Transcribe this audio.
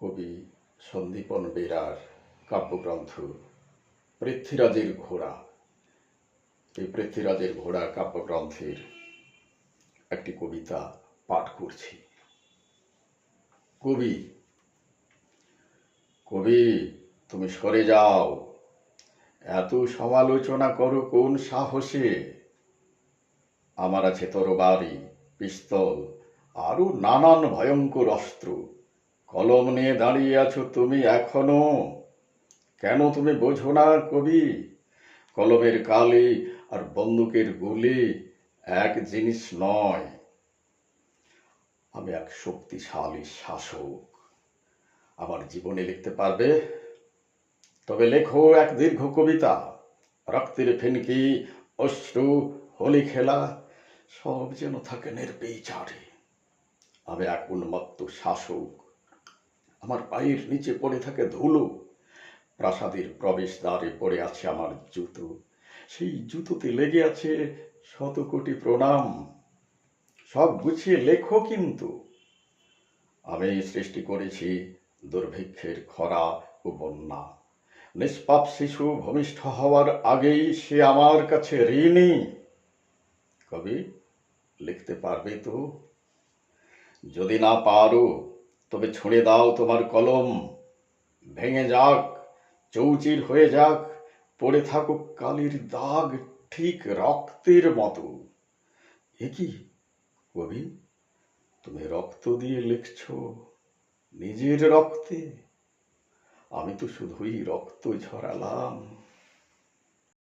কবি সন্দীপন বেরার কাব্যগ্রন্থ পৃথ্বীরাজের ঘোড়া। এই পৃথ্বীরাজের ঘোড়া কাব্যগ্রন্থের একটি কবিতা পাঠ করছি। কবি কবি, তুমি সরে যাও। এত সমালোচনা করো কোন সাহসে? আমার আছে তরবারি, পিস্তল, আরও নানান ভয়ঙ্কর অস্ত্র। কলম নিয়ে দাঁড়িয়ে আছো তুমি এখনও? কেন তুমি বোঝো না কবি? কলমের কালি আর বন্দুকের গুলি এক জিনিস নয়। আমি এক শক্তিশালী শাসক। আমার জীবনে লিখতে পারবে? তবে লেখো এক দীর্ঘ কবিতা। রক্তের ফেনকি, অশ্রু, হোলি খেলা, সব যেন থাকে নির্বিচারে। আমি এক উন্মত্ত শাসক। আমার পায়ের নিচে পড়ে থাকে ধুলো। প্রাসাদের প্রবেশদ্বারে পড়ে আছে আমার জুতো। সেই জুতোতে লেগে আছে শত কোটি প্রণাম। সব গুছিয়ে লেখো কিন্তু। আমি সৃষ্টি করেছি দুর্ভিক্ষের খরা ও বন্যা। নিষ্পাপ শিশু ভূমিষ্ঠ হওয়ার আগেই সে আমার কাছে ঋণী। কবি, লিখতে পারবে তো? যদি না পারো তবে ছুঁড়ে দাও তোমার কলম। ভেঙে যাক, চৌচির হয়ে যাক, পড়ে থাকুক কালির দাগ ঠিক রক্তের মতো। এ কি, কবি? তুমি রক্ত দিয়ে লিখছ নিজের রক্তে? আমি তো শুধুই রক্ত ঝরালাম।